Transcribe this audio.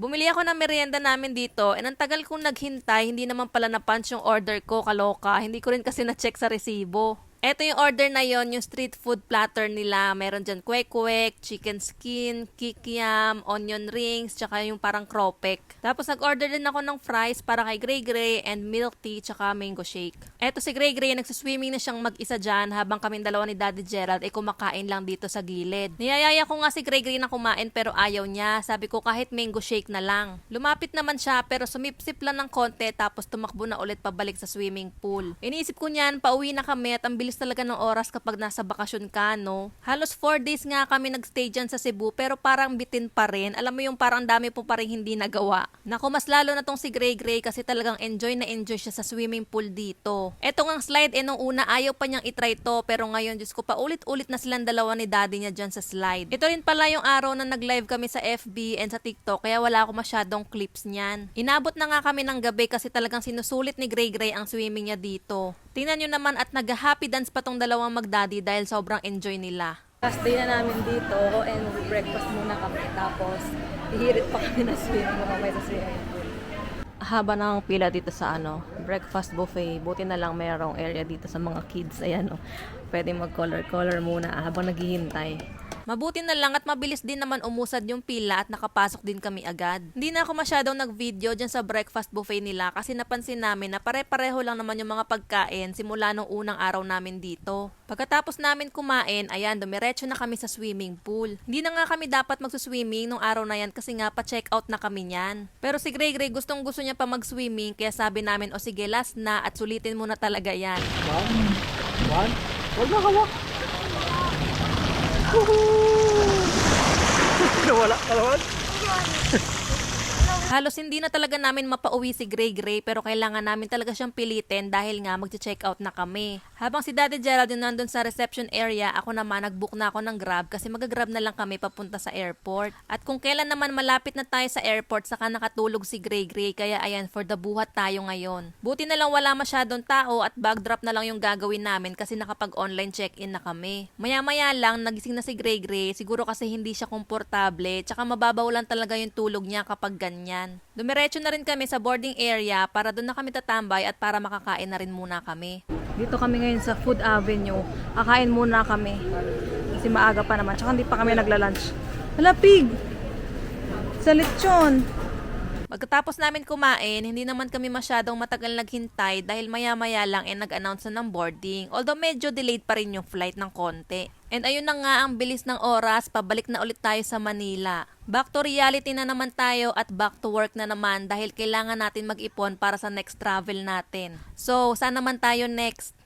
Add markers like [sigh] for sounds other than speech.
Bumili ako ng merienda namin dito and ang tagal kong naghintay, hindi naman pala na-punch yung order ko, kaloka. Hindi ko rin kasi na-check sa resibo. Eto yung order na yon yung street food platter nila. Meron dyan kwek-kwek, chicken skin, kikiam, onion rings, tsaka yung parang kropek. Tapos nag-order din ako ng fries para kay Gray Gray and milk tea tsaka mango shake. Eto si Gray Gray, nagsiswimming na siyang mag-isa dyan habang kaming dalawa ni Daddy Gerald ay kumakain lang dito sa gilid. Niyayaya ko nga si Gray Gray na kumain pero ayaw niya. Sabi ko kahit mango shake na lang. Lumapit naman siya pero sumipsip lang ng konti tapos tumakbo na ulit pabalik sa swimming pool. Iniisip ko niyan, pauwi na kami at ang bilis talaga ng oras kapag nasa bakasyon ka, no? Halos 4 days nga kami nagstay dyan sa Cebu pero parang bitin pa rin. Alam mo yung parang dami po pa rin hindi nagawa. Naku, mas lalo na tong si Gray Gray kasi talagang enjoy na enjoy siya sa swimming pool dito. Eto ngang slide, eh nung una ayaw pa niyang itry to pero ngayon, Diyos ko, paulit-ulit na silang dalawa ni daddy niya dyan sa slide. Ito rin pala yung araw na nag-live kami sa FB and sa TikTok kaya wala ako masyadong clips niyan. Inabot na nga kami ng gabi kasi talagang sinusulit ni Gray Gray ang swimming niya dito. Tingnan nyo naman at nag-happy dance pa tong dalawang magdaddy dahil sobrang enjoy nila. Last day na namin dito and breakfast muna kami tapos hihirit pa kami na swimming mo kami sa swimming pool. Haba ng pila dito sa ano, breakfast buffet. Buti na lang mayroong area dito sa mga kids. Ayan o, pwede mag-color-color muna habang naghihintay. Mabuti na lang at mabilis din naman umusad yung pila at nakapasok din kami agad. Hindi na ako masyadong nag-video dyan sa breakfast buffet nila kasi napansin namin na pare-pareho lang naman yung mga pagkain simula nung unang araw namin dito. Pagkatapos namin kumain, ayan, dumiretso na kami sa swimming pool. Hindi na nga kami dapat magsuswimming nung araw na yan kasi nga pa-check out na kami niyan. Pero si Gray Gray gustong gusto niya pa mag-swimming kaya sabi namin, o sige, last na at sulitin mo na talaga yan. One. One. Huwag na hawak. [laughs] Nawala ka naman. [laughs] Halos hindi na talaga namin mapauwi si Gray Gray pero kailangan namin talaga siyang pilitin dahil nga magche-check out na kami. Habang si Daddy Gerald yung nandun sa reception area, ako naman nagbook na ako ng Grab kasi mag-grab na lang kami papunta sa airport. At kung kailan naman malapit na tayo sa airport, saka nakatulog si Gray Gray kaya ayan for the buhat tayo ngayon. Buti na lang wala masyadong tao at bag drop na lang yung gagawin namin kasi nakapag-online check-in na kami. Maya-maya lang nagising na si Gray Gray, siguro kasi hindi siya komportable, tsaka mababaw lang talaga yung tulog niya kapag ganyan. Dumiretso na rin kami sa boarding area para doon na kami tatambay at para makakain na rin muna kami. Dito kami ngayon sa Food Avenue. Kakain muna kami. Kasi maaga pa naman. Tsaka hindi pa kami nagla-lunch. Hala, pig! Sa lechon! Pagkatapos namin kumain, hindi naman kami masyadong matagal naghintay dahil maya-maya lang eh nag-announce na ng boarding. Although medyo delayed pa rin yung flight ng konti. And ayun na nga ang bilis ng oras, pabalik na ulit tayo sa Manila. Back to reality na naman tayo at back to work na naman dahil kailangan natin mag-ipon para sa next travel natin. So, saan naman tayo next?